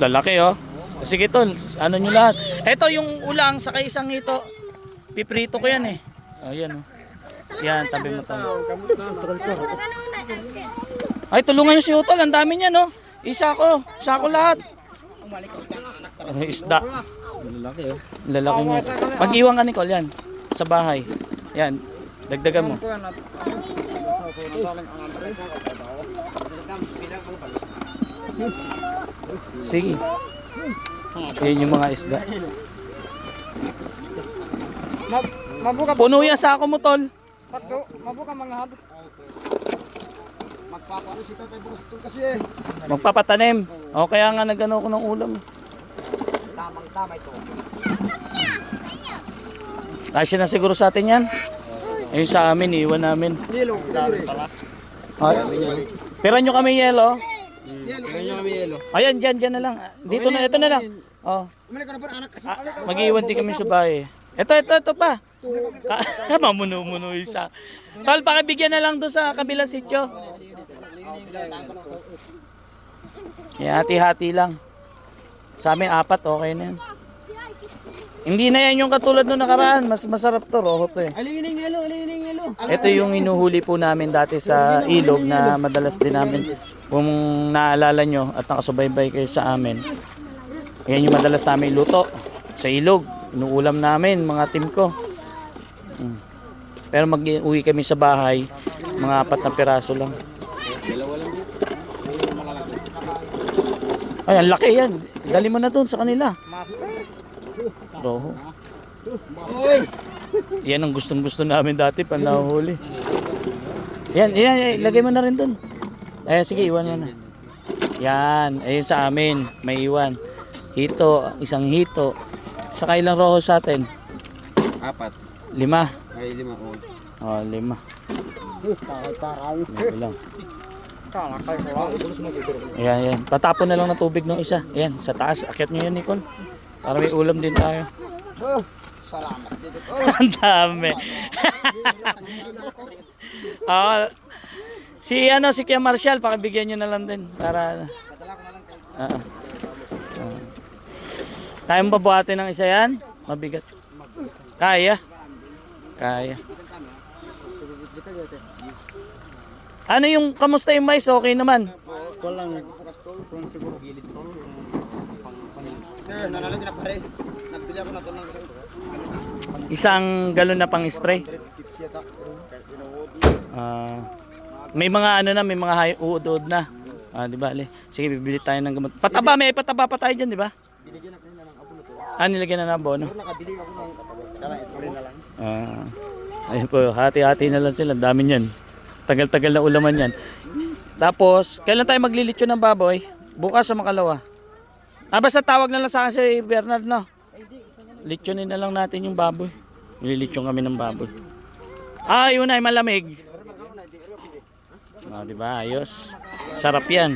Lalaki oh. Sige tol, ano nyo lahat. Ito yung ulang sa isang ito. Piprito ko yan eh. Oh, yan oh. Yan, tabi mo to. Ay, tulungan nyo si Utol. Ang dami niya no. Isa ko. Isa ko lahat. Ay, isda. Lalaki oh. Lalaki niya. Mag-iwan ka Nicole yan. Sa bahay. Yan. Dagdagan mo. Sige. Yan yung mga isda. Mabuka Puno yan sa ako mo tol. patdo, mabuka mga hado. Magpapano si tatay bukas ito kasi eh. Magpapatanim. O kaya nga nagano ko ng ulam. Tamang tama ito. Kasi na siguro sa atin yan. Ayun sa amin, iwan namin. Yelo, dami pala. Ay, Tira nyo kami yelo. Kami yelo. Ayan, dyan, dyan na lang. Dito na, ito na lang. Oh, Umalik ka na ba anak kasi? mag-iwan din kami sa bahay. Ito, ito, ito pa. Ka- Mamuno-muno isa. Tol, pakibigyan na lang doon sa kabilang sityo. Kaya hati-hati lang. Sa amin, apat, okay na yan. Hindi na yan yung katulad nung nakaraan. Mas masarap to, roho to eh. Ito yung inuhuli po namin dati sa ilog na madalas din namin. Kung naalala nyo at nakasubaybay kayo sa amin. Yan yung madalas namin luto sa ilog. Inuulam namin, mga team ko. Mm. Pero mag-uwi kami sa bahay, mga apat na piraso lang. Ay, ang laki yan. Dali mo na doon sa kanila. Master. Roho. Oy. Yan ang gustong gusto namin dati pag nahuhuli. Yan, yan, ilagay mo na rin dun. Eh, sige, iwan yan na. Yan, ayun sa amin, may iwan. Hito, isang hito. Saka ilang roho sa atin? Apat. Lima. Ay, lima oh. Oh, lima. Takay parang. Ito lang. Kalakay ko lang. Ayan, yan. Tatapon na lang ng tubig ng isa. Ayan, sa taas. Akyat nyo yan, Nicole. Para may ulam din tayo. Salamat. Oh, Ang dami. Ah, si ano si Kuya Marshall pakibigyan niyo na lang din para kay Ah. ah. Kaya mo ba buhatin ng isa yan? Mabigat. Kaya. Kaya. Ano yung kamusta yung mais? Okay naman. Walang nagbukas tol, kung siguro gilid tol. Eh, nalalagyan na pare. Nagbili ako na tol ng isang Isang galon na pang spray. 150 yata. Ah, may mga ano na, may mga uod-uod na. Ah, di ba? Sige, bibili tayo ng gamot. Pataba, may pataba pa tayo dyan, di ba? Binigyan na kanina ng abono. Ah, nilagyan na ng abono. Nakabili ako ng kala spray na lang. Ah, ayun po, hati-hati na lang sila. Dami niyan. Tagal-tagal na ulaman yan. Tapos, kailan tayo maglilitsyo ng baboy? Bukas sa makalawa. Ah, basta tawag na lang sa akin si Bernard, no? Litsyonin na lang natin yung baboy. Nililitsyon kami ng baboy. Ah, yun ay malamig. Ah, di ba? Ayos. Sarap yan.